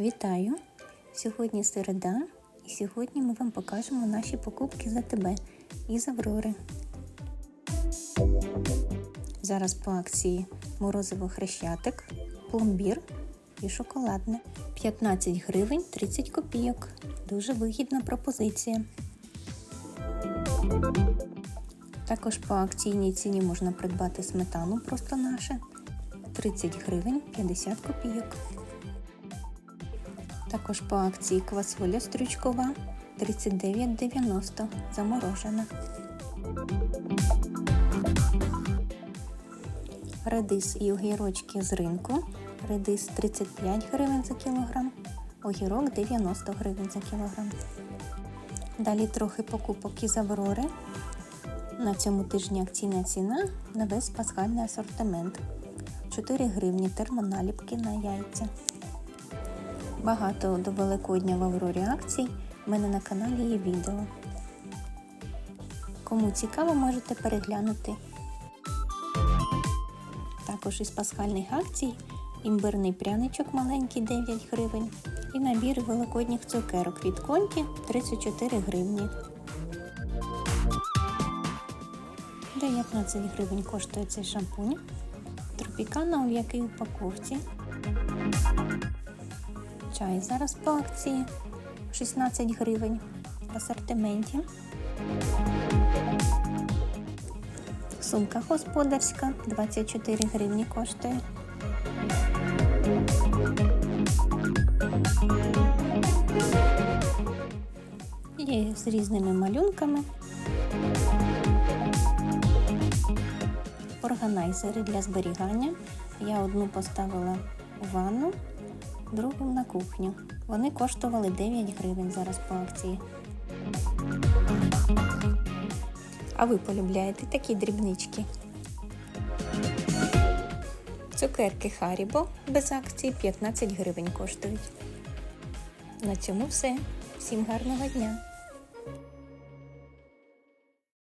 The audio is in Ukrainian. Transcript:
Вітаю! Сьогодні середа, і сьогодні ми вам покажемо наші покупки за тебе із Аврори. Зараз по акції морозиво хрещатик, пломбір і шоколадне. 15 гривень 30 копійок. Дуже вигідна пропозиція. Також по акційній ціні можна придбати сметану просто наше 30 гривень 50 копійок. Також по акції квасоля стрючкова 39,90 заморожена. Редис і огірочки з ринку. Редис 35 гривень за кілограм, огірок 90 гривень за кілограм. Далі трохи покупок із Аврори. На цьому тижні акційна ціна на весь пасхальний асортимент. 4 гривні термоналіпки на яйця. Багато до Великодня в Аврорі акцій. У мене на каналі є відео. Кому цікаво, можете переглянути. Також із пасхальних акцій імбирний пряничок маленький 9 гривень і набір великодніх цукерок від коньки 34 гривні. 19 гривень коштує цей шампунь. Тропікана у м'якій упаковці. Чай зараз по акції 16 гривень в асортименті. Сумка господарська 24 гривні коштує. Є з різними малюнками. Органайзери для зберігання. Я одну поставила у ванну, другу на кухню. Вони коштували 9 гривень зараз по акції. А ви полюбляєте такі дрібнички? Цукерки Харібо без акції 15 гривень коштують. На цьому все. Всім гарного дня!